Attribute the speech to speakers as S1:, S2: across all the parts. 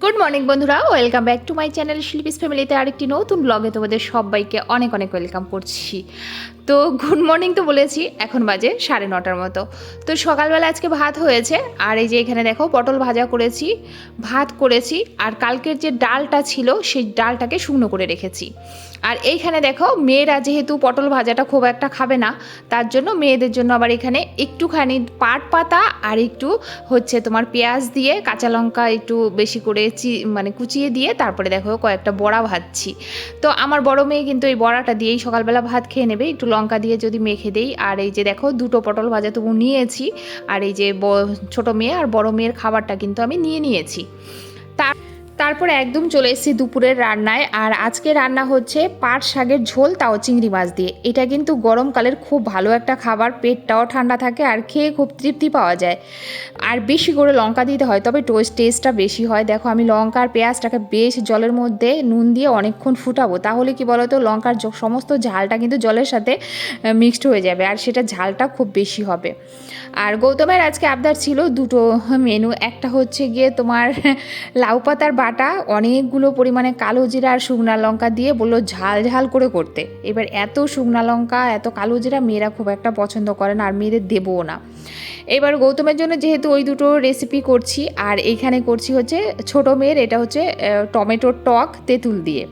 S1: Good morning বন্ধুরা। Welcome back to my channel Shilpi's ফ্যামিলিতে আরেকটি নতুন ব্লগে তোমাদের সবাইকে অনেক অনেক ওয়েলকাম করছি। তো গুড মর্নিং তো বলেছি, এখন বাজে সাড়ে নটার মতো। তো সকালবেলা আজকে ভাত হয়েছে, আর এই যে এখানে দেখো পটল ভাজা করেছি, ভাত করেছি, আর কালকের যে ডালটা ছিল সেই ডালটাকে শুকনো করে রেখেছি। আর এইখানে দেখো মেয়েরা যেহেতু পটল ভাজাটা খুব একটা খাবে না, তার জন্য মেয়েদের জন্য আবার এখানে একটুখানি পাট পাতা আর একটু হচ্ছে তোমার পেঁয়াজ দিয়ে কাঁচা লঙ্কা একটু বেশি করে চি মানে কুচিয়ে দিয়ে তারপরে দেখো কয়েকটা বড়া ভাজছি। তো আমার বড় মেয়ে কিন্তু এই বড়াটা দিয়েই সকালবেলা ভাত খেয়ে নেবে। একটু লঙ্কা দিয়ে যদি মেখে দেই। আর এই যে দেখো দুটো পটল ভাজা তবু নিয়েছি। আর এই যে ছোট মেয়ে আর বড় মেয়ের খাবারটা কিন্তু আমি নিয়ে নিয়েছি। তার তারপরে একদম চলে এসেছি দুপুরের রান্নায়। আর আজকে রান্না হচ্ছে পাট শাকের ঝোল, তাও চিংড়ি মাছ দিয়ে। এটা কিন্তু গরমকালের খুব ভালো একটা খাবার, পেটটাও ঠান্ডা থাকে আর খেয়ে খুব তৃপ্তি পাওয়া যায়। আর বেশি করে লঙ্কা দিতে হয়, তবে টোস্ট টেস্টটা বেশি হয়। দেখো, আমি লঙ্কা আর পেঁয়াজটাকে বেশ জলের মধ্যে নুন দিয়ে অনেকক্ষণ ফুটাবো। তাহলে কি বলতো, লঙ্কার সমস্ত ঝালটা কিন্তু জলের সাথে মিক্সড হয়ে যাবে আর সেটা ঝালটা খুব বেশি হবে। আর গৌতমের আজকে আবদার ছিল দুটো মেনু। একটা হচ্ছে গিয়ে তোমার লাউ পাতার বাটা অনেকগুলো পরিমাণে কালো জিরা আর শুকনা লঙ্কা দিয়ে বলল ঝাল ঝাল করে করতে। এবার এত শুকনা লঙ্কা, এত কালো জিরা মেয়েরা খুব একটা পছন্দ করে না আর মেয়েদের দেবও না। এবার গৌতমের জন্য যেহেতু ওই দুটো রেসিপি করছি, আর এইখানে করছি হচ্ছে ছোট মেয়ের, এটা হচ্ছে টমেটোর টক তেঁতুল দিয়ে।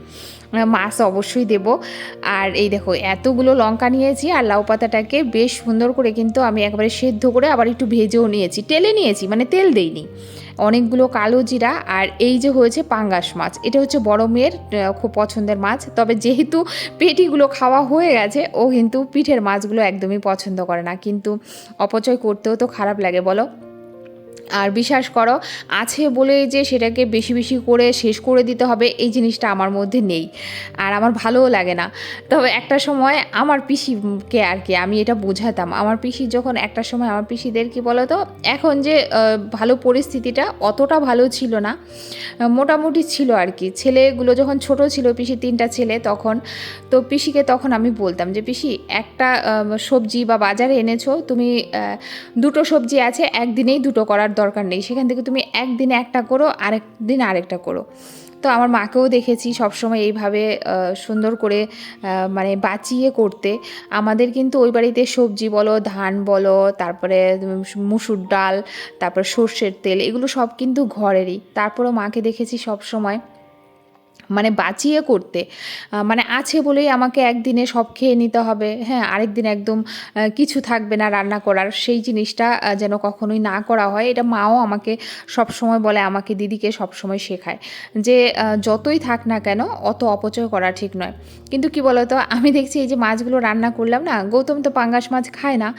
S1: মাছ অবশ্যই দেব। আর এই দেখো, এতগুলো লঙ্কা নিয়েছি আর লাউ পাতাটাকে বেশ সুন্দর করে কিন্তু আমি একবারে সেদ্ধ করে আবার একটু ভেজেও নিয়েছি। তেলে নিয়েছি মানে তেল দেইনি। অনেকগুলো কালো জিরা আর এই যে হয়েছে পাঙ্গাস মাছ। এটা হচ্ছে বড় মেয়ের খুব পছন্দের মাছ। তবে যেহেতু পেটিগুলো খাওয়া হয়ে গেছে, ও কিন্তু পিঠের মাছগুলো একদমই পছন্দ করে না। কিন্তু অপচয় করতেও তো খারাপ লাগে, বলো? আর বিশ্বাস করো, আছে বলেই যে সেটাকে বেশি বেশি করে শেষ করে দিতে হবে, এই জিনিসটা আমার মধ্যে নেই। আর আমার ভালোও লাগে না। তবে একটা সময় আমার পিসিকে আর কি আমি এটা বোঝাতাম। আমার পিসি যখন একটা সময় আমার পিসিদের কি বলো তো এখন যে ভালো পরিস্থিতিটা অতটা ভালো ছিল না, মোটামুটি ছিল আর কি। ছেলেগুলো যখন ছোট ছিল পিসি তিনটা ছেলে তখন, তো পিসিকে তখন আমি বলতাম যে, পিসি, একটা সবজি বা বাজারে এনেছো, তুমি দুটো সবজি আছে, একদিনেই দুটো করার দরকার নেই। সেখান থেকে তুমি একদিনে একটা করো আরেক দিন আরেকটা করো। তো আমার মাকেও দেখেছি সবসময় এইভাবে সুন্দর করে মানে বাঁচিয়ে করতে। আমাদের কিন্তু ওই বাড়িতে সবজি বলো, ধান বলো, তারপরে মুসুর ডাল, তারপরে সর্ষের তেল, এগুলো সব কিন্তু ঘরেরই। তারপরও মাকে দেখেছি সবসময় মানে বাঁচিয়ে করতে। মানে আছে বলেই আমাকে একদিনে সব খেয়ে নিতে হবে। হ্যাঁ আরেক দিন একদম কিছু থাকবে না রান্না করার। সেই জিনিসটা যেন কখনোই না করা হয়। এটা মাও আমাকে সব সময় বলে, আমাকে দিদিকে সব সময় শেখায় যে যতই থাক না কেন, অত অপচয় করা ঠিক নয়। কিন্তু কি বলতো, আমি দেখছি এই যে মাছগুলো রান্না করলাম না, গৌতম তো পাঙ্গাস মাছ খায় না।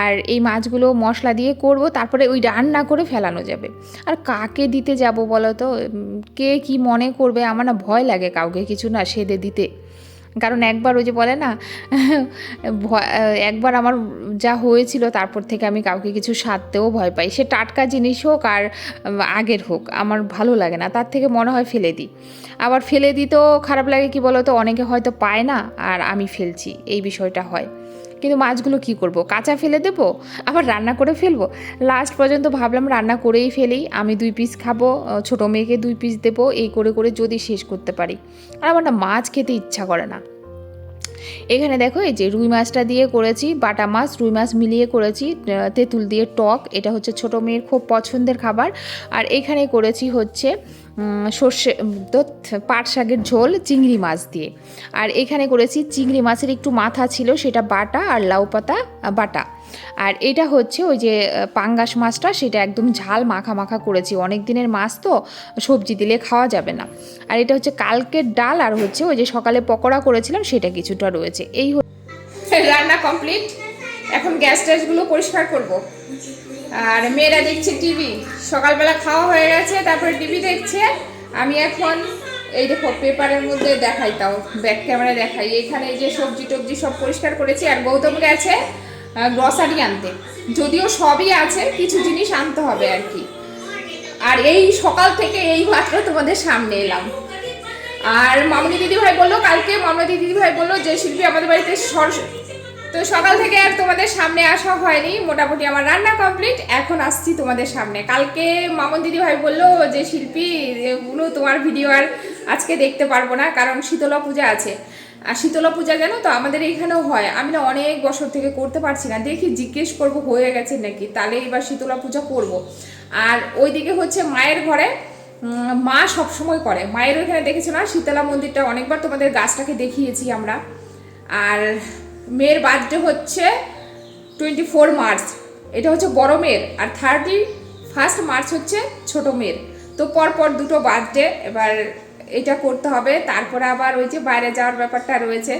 S1: আর এই মাছগুলো মশলা দিয়ে করব, তারপরে ওই রান্না করে ফেলানো যাবে। আর কাকে দিতে যাব বলো তো কে কি মনে করবে? আমার না ভয় লাগে কাউকে কিছু না সেদে দিতে। কারণ একবার ওই যে বলে না একবার আমার যা হয়েছিল তারপর থেকে আমি কাউকে কিছু সারতেও ভয় পাই। সে টাটকা জিনিস হোক আর আগের হোক, আমার ভালো লাগে না, তার থেকে মনে হয় ফেলে দিই। আবার ফেলে দিতেও খারাপ লাগে কি বলো তো অনেকে হয়তো পায় না আর আমি ফেলছি, এই বিষয়টা হয়। কিন্তু মাছগুলো কি করব? কাঁচা ফেলে দেবো, আবার রান্না করে ফেলব। লাস্ট পর্যন্ত ভাবলাম রান্না করেই ফেলি। আমি দুই পিস খাব ছোটো মেয়েকে দুই পিস দেবো, এই করে করে যদি শেষ করতে পারি। আর আমার না মাছ খেতে ইচ্ছা করে না। এখানে দেখো, এই যে রুই মাছটা দিয়ে করেছি, বাটা মাছ, রুই মাছ মিলিয়ে করেছি তেঁতুল দিয়ে টক, এটা হচ্ছে ছোটো মেয়ের খুব পছন্দের খাবার। আর এখানে করেছি হচ্ছে সর্ষে পাট শাকের ঝোল চিংড়ি মাছ দিয়ে। আর এখানে করেছি চিংড়ি মাছের একটু মাথা ছিল, সেটা বাটা আর লাউ পাতা বাটা। আর এটা হচ্ছে ওই যে পাঙ্গাস মাছটা, সেটা একদম ঝাল মাখা মাখা করেছি। অনেক দিনের মাছ তো, সবজি দিলে খাওয়া যাবে না। আর এটা হচ্ছে কালকের ডাল, আর হচ্ছে ওই যে সকালে পকোড়া করেছিলাম, সেটা কিছুটা রয়েছে। এই রান্না কমপ্লিট। এখন গ্যাস ট্যাসগুলো পরিষ্কার করব। আর মেয়েরা দেখছে টিভি। সকালবেলা খাওয়া হয়ে গেছে, তারপরে টিভি দেখছে। আমি এখন এই দেখো পেপারের মধ্যে দেখাই তাও, ব্যাক ক্যামেরা দেখাই। এখানে যে সবজি টবজি সব পরিষ্কার করেছি, আর গৌতম গেছে গ্রসারি আনতে। যদিও সবই আছে, কিছু জিনিস আনতে হবে আর কি। আর এই সকাল থেকে এই মাত্র তোমাদের সামনে এলাম। আর মামনি দিদি ভাই বলল, কালকে মামনি দিদি ভাই বলল যে, শিল্পী আমাদের বাড়িতে সরস্বতী তো সকাল থেকে আর তোমাদের সামনে আসা হয়নি। মোটামুটি আমার রান্না কমপ্লিট এখন আসছি তোমাদের সামনে। কালকে মামন দিদি ভাই বলল যে, শিল্পী, এগুলো তোমার ভিডিও আর আজকে দেখতে পারব না, কারণ শীতলা পূজা আছে। আর শীতলা পূজা জানো তো, আমাদের এইখানেও হয়। আমি না অনেক বছর থেকে করতে পারছি না। দেখি জিজ্ঞেস করব, হয়ে গেছে নাকি? তাহলে এবার শীতলা পূজা করব। আর ওইদিকে হচ্ছে মায়ের ঘরে মা সব সময় করে। মায়ের ওইখানে দেখেছ না, শীতলা মন্দিরটা? অনেকবার তোমাদের গাছটাকে দেখিয়েছি আমরা। আর মেয়ের বার্থডে হচ্ছে টোয়েন্টি ফোর মার্চ এটা হচ্ছে বড় মেয়ের আর থার্টি ফার্স্ট মার্চ হচ্ছে ছোট মেয়ের। তো পরপর দুটো বার্থডে এবার এটা করতে হবে। তারপরে আবার ওই যে বাইরে যাওয়ার ব্যাপারটা রয়েছে।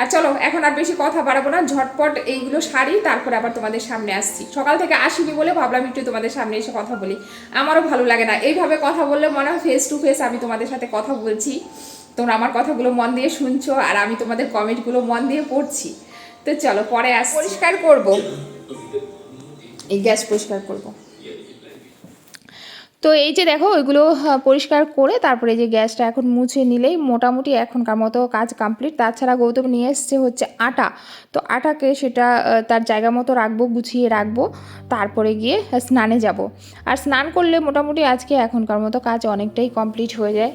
S1: আর চলো, এখন আর বেশি কথা বাড়াবো না। ঝটপট এইগুলো সারি, তারপরে আবার তোমাদের সামনে আসছি। সকাল থেকে আসিনি বলে ভাবলাম একটু তোমাদের সামনে এসে কথা বলি। আমারও ভালো লাগে না। এইভাবে কথা বললে মনে হয় ফেস টু ফেস আমি তোমাদের সাথে কথা বলছি। তোমরা আমার কথাগুলো মন দিয়ে শুনছো আর আমি তোমাদের কমেন্টগুলো মন দিয়ে পড়ছি। তো চলো পরে আস পরিষ্কার করব। এই গ্যাস পরিষ্কার করব। তো এই যে দেখো ওইগুলো পরিষ্কার করে তারপরে এই যে গ্যাসটা এখন মুছে নিলেই মোটামুটি এখনকার মতো কাজ কমপ্লিট তাছাড়া গৌতম নিয়ে এসছে হচ্ছে আটা। তো আটাকে সেটা তার জায়গা মতো রাখব গুছিয়ে রাখব। তারপরে গিয়ে স্নানে যাব। আর স্নান করলে মোটামুটি আজকে এখনকার মতো কাজ অনেকটাই কমপ্লিট হয়ে যায়।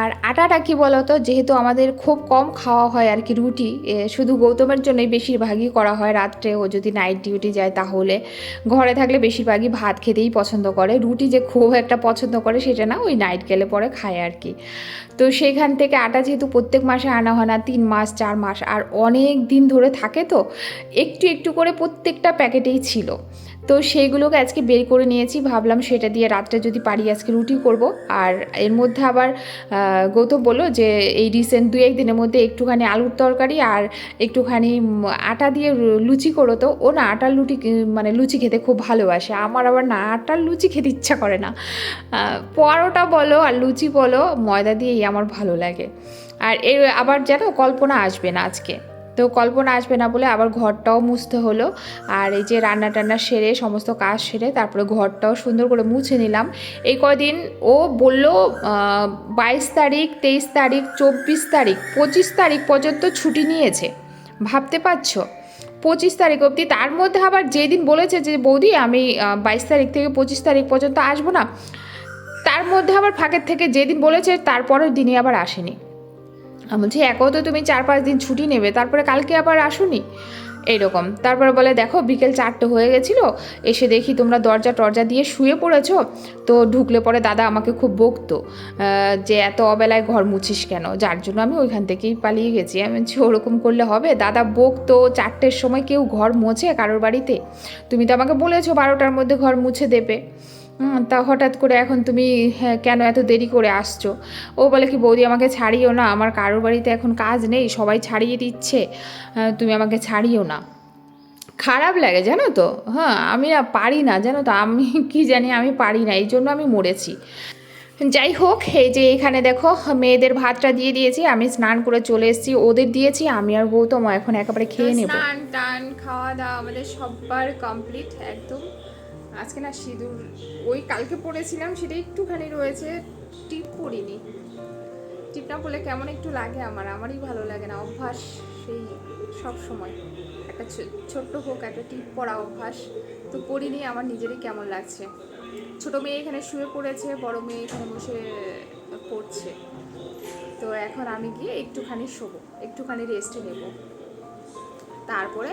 S1: আর আটাটা কি বলতো, যেহেতু আমাদের খুব কম খাওয়া হয় আর কি রুটি শুধু গৌতমের জন্যই বেশিরভাগই করা হয় রাত্রে। ও যদি নাইট ডিউটি যায় তাহলে ঘরে থাকলে বেশিরভাগই ভাত খেতেই পছন্দ করে। রুটি যে খুব একটা পছন্দ করে সেটা না, ওই নাইট গেলে পরে খায় আর কি। তো সেইখান থেকে আটা যেহেতু প্রত্যেক মাসে আনা হয় না, তিন মাস, চার মাস, আর অনেক দিন ধরে থাকে তো, একটু একটু করে প্রত্যেকটা প্যাকেটেই ছিল। তো সেইগুলোকে আজকে বের করে নিয়েছি। ভাবলাম সেটা দিয়ে রাত্রে যদি পারি আজকে রুটি করব। আর এর মধ্যে আবার গৌতম বলল যে, এই রিসেন্ট দু এক দিনের মধ্যে একটুখানি আলুর তরকারি আর একটুখানি আটা দিয়ে লুচি করো তো। ও না আটার লুটি মানে লুচি খেতে খুব ভালোবাসে। আমার আবার না আটার লুচি খেতে ইচ্ছা করে না। পরোটা বলো আর লুচি বলো, ময়দা দিয়েই আমার ভালো লাগে। আর এর আবার যেন কল্পনা আসবে না আজকে। তো কল্পনা আসবে না বলে আবার ঘরটাও মুছতে হলো। আর এই যে রান্না টান্না সেরে, সমস্ত কাজ সেরে তারপরে ঘরটাও সুন্দর করে মুছে নিলাম। এই কদিন ও বলল বাইশ তারিখ, তেইশ তারিখ, চব্বিশ তারিখ, পঁচিশ তারিখ পর্যন্ত ছুটি নিয়েছে। ভাবতে পারছ? পঁচিশ তারিখ অবধি, তার মধ্যে আবার যেদিন বলেছে যে, বৌদি, আমি বাইশ তারিখ থেকে পঁচিশ তারিখ পর্যন্ত আসব না। তার মধ্যে আবার ফাঁকের থেকে যেদিন বলেছে, তারপরের দিনই আবার আসেনি। আমি বলছি একও তো তুমি চার, পাঁচ দিন ছুটি নেবে, তারপরে কালকে আবার আসুনি? এইরকম। তারপরে বলে, দেখো, বিকেল চারটে হয়ে গেছিল, এসে দেখি তোমরা দরজা টরজা দিয়ে শুয়ে পড়েছো, তো ঢুকলে পরে দাদা আমাকে খুব বকতো যে এত অবেলায় ঘর মুছিস কেন? যার জন্য আমি ওইখান থেকেই পালিয়ে গেছি। আমি বলছি, ওরকম করলে হবে। দাদা বকতো, চারটের সময় কেউ ঘর মোছে কারোর বাড়িতে। তুমি তো আমাকে বলেছ বারোটার মধ্যে ঘর মুছে দেবে। তা হঠাৎ করে এখন তুমি হ্যাঁ, কেন এত দেরি করে আসছো? ও বলে কি বৌদি আমাকে ছাড়িও না আমার কারোর বাড়িতে এখন কাজ নেই সবাই ছাড়িয়ে দিচ্ছে। আহ, তুমি আমাকে ছাড়িও না। খারাপ লাগে জানো তো? হ্যাঁ আমি না পারি না জানো তো? আমি কি জানি আমি পারি না এই জন্য আমি মরেছি। যাই হোক এই যে এখানে দেখো মেয়েদের ভাতটা দিয়ে দিয়েছি আমি স্নান করে চলে এসেছি ওদের দিয়েছি আমি আর গৌতম এখন একেবারে খেয়ে নেব। স্নান টান খাওয়া দাওয়া আমাদের সবার কমপ্লিট একদম। আজকে না সিঁদুর, ওই কালকে পড়েছিলাম, সেটা একটুখানি রয়েছে। টিপ পরিনি টিপ না পরলে কেমন একটু লাগে আমার? আমারই ভালো লাগে না। অভ্যাস সেই সব সময়। একটা ছোট্ট হোক, একটা টিপ পরা অভ্যাস তো পরিনি আমার নিজেরই কেমন লাগছে। ছোট মেয়ে এখানে শুয়ে পড়েছে, বড় মেয়ে এখানে বসে পড়ছে। তো এখন আমি গিয়ে একটুখানি শোবো, একটুখানি রেস্ট নেব। তারপরে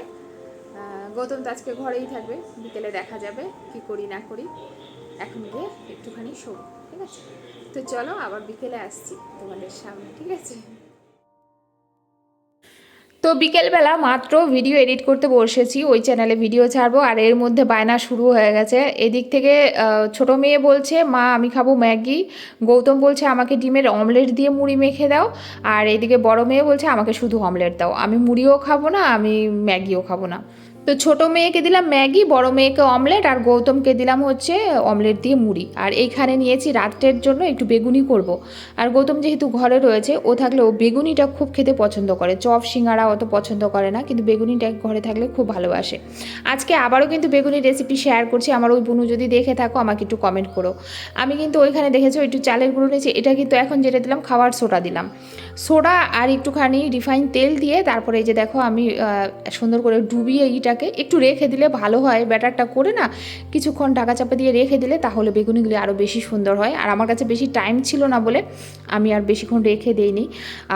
S1: গৌতম তো আজকে ঘরেই থাকবে, বিকেলে দেখা যাবে, কি করি না করি। এখন গিয়ে একটুখানি শোবো, ঠিক আছে? তো চলো, আবার বিকেলে আসছি তোমাদের সামনে, ঠিক আছে? তো বিকেলবেলা মাত্র ভিডিও এডিট করতে বসেছি, ওই চ্যানেলে ভিডিও ছাড়বো, আর এর মধ্যে বায়না শুরু হয়ে গেছে। এদিক থেকে ছোট মেয়ে বলছে, মা, আমি খাব ম্যাগি। গৌতম বলছে, আমাকে ডিমের অমলেট দিয়ে মুড়ি মেখে দাও। আর এদিকে বড় মেয়ে বলছে, আমাকে শুধু অমলেট দাও। আমি মুড়িও খাব না, আমি ম্যাগিও খাব না। তো ছোট মেয়েকে দিলাম ম্যাগি, বড় মেয়েকে অমলেট আর গৌতমকে দিলাম হচ্ছে অমলেট দিয়ে মুড়ি। আর এইখানে নিয়েছি রাত্রের জন্য একটু বেগুনি করব। আর গৌতম যেহেতু ঘরে রয়েছে, ও থাকলে ও বেগুনিটা খুব খেতে পছন্দ করে। চপ, সিঙ্গারা অত পছন্দ করে না, কিন্তু বেগুনিটা ঘরে থাকলে খুব ভালোবাসে। আজকে আবারও কিন্তু বেগুনির রেসিপি শেয়ার করছি, আমার ওই বুনু যদি দেখে থাকো আমাকে একটু কমেন্ট করো। আমি কিন্তু ওইখানে দেখেছি একটু চালের গুঁড়ো নিয়েছি, এটা কিন্তু এখন যেটা দিলাম, খাওয়ার সোটা দিলাম। সোডা আর একটুখানি রিফাইন তেল দিয়ে তারপরে এই যে দেখো আমি সুন্দর করে ডুবিয়ে এইটাকে একটু রেখে দিলে ভালো হয়। ব্যাটারটা করে না কিছুক্ষণ ঢাকা চাপা দিয়ে রেখে দিলে তাহলে বেগুনিগুলি আরও বেশি সুন্দর হয়। আর আমার কাছে বেশি টাইম ছিল না বলে আমি আর বেশিক্ষণ রেখে দিইনি।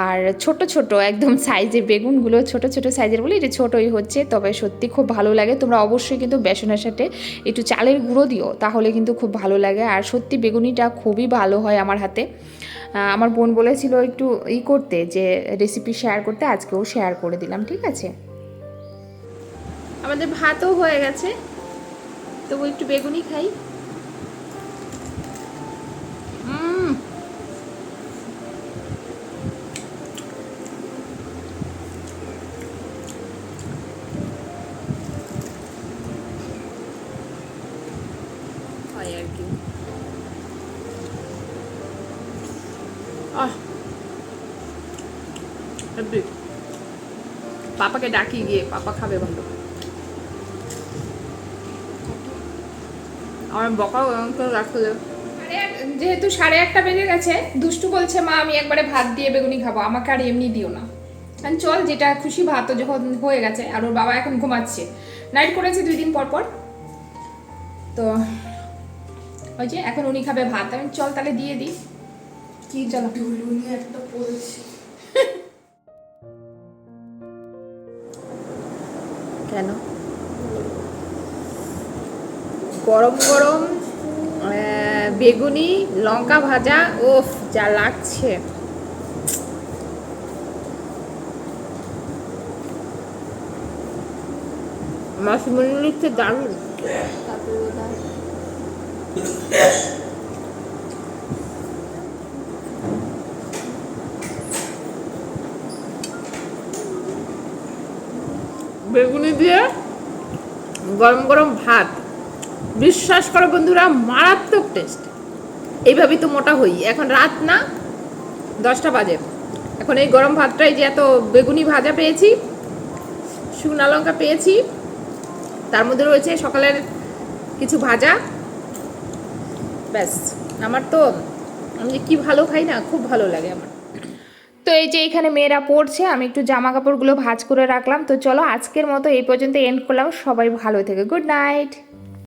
S1: আর ছোট ছোট একদম সাইজে বেগুনগুলো ছোট ছোট সাইজের বলে এটা ছোটোই হচ্ছে, তবে সত্যি খুব ভালো লাগে। তোমরা অবশ্যই কিন্তু বেসনের সাথে একটু চালের গুঁড়ো দিও, তাহলে কিন্তু খুব ভালো লাগে। আর সত্যি বেগুনিটা খুবই ভালো হয় আমার হাতে। আমার বোন বলেছিল একটু ই করতে, যে রেসিপি শেয়ার করতে আজকেও শেয়ার করে দিলাম, ঠিক আছে? আমাদের ভাতও হয়ে গেছে, তবু একটু বেগুনি খাই উম, হয় আর কি আহ হেব্বি। পাপাকে ডাকি গিয়ে পাপা খাবে ভালো আমার বকা রাখলে যেহেতু সাড়ে একটা বেজে গেছে দুষ্টু বলছে মা আমি একবারে ভাত দিয়ে বেগুনি খাব আমাকে আর এমনি দিও না। কারণ চল যেটা খুশি ভাত তো যখন হয়ে গেছে আর ওর বাবা এখন ঘুমাচ্ছে। নাইট করেছে দুই দিন পর পর। তো ওই যে এখন উনি খাবে ভাত। আমি চল তাহলে দিয়ে দিই। কি চলো।
S2: একটা পড়েছি
S1: কেন? গরম গরম বেগুনি লঙ্কা ভাজা ওফ যা লাগছে। মাসিমণি লিখছে দারুণ। বেগুনি দিয়ে গরম গরম ভাত। বিশ্বাস করো বন্ধুরা, মারাত্মক টেস্ট এইভাবেই তো মোটা হই। এখন রাত না, দশটা বাজে। এখন এই গরম ভাতটাই যে এত বেগুনি ভাজা পেয়েছি, শুকনা লঙ্কা পেয়েছি, তার মধ্যে রয়েছে সকালের কিছু ভাজা। ব্যাস, আমার তো, আমি যে কী ভালো খাই না, খুব ভালো লাগে আমার। তো এই যে এখানে মেয়েরা পড়ছে, আমি একটু জামা কাপড়গুলো ভাজ করে রাখলাম। তো চলো আজকের মতো এই পর্যন্ত এন্ড করলাম। সবাই ভালো থেকে। Good night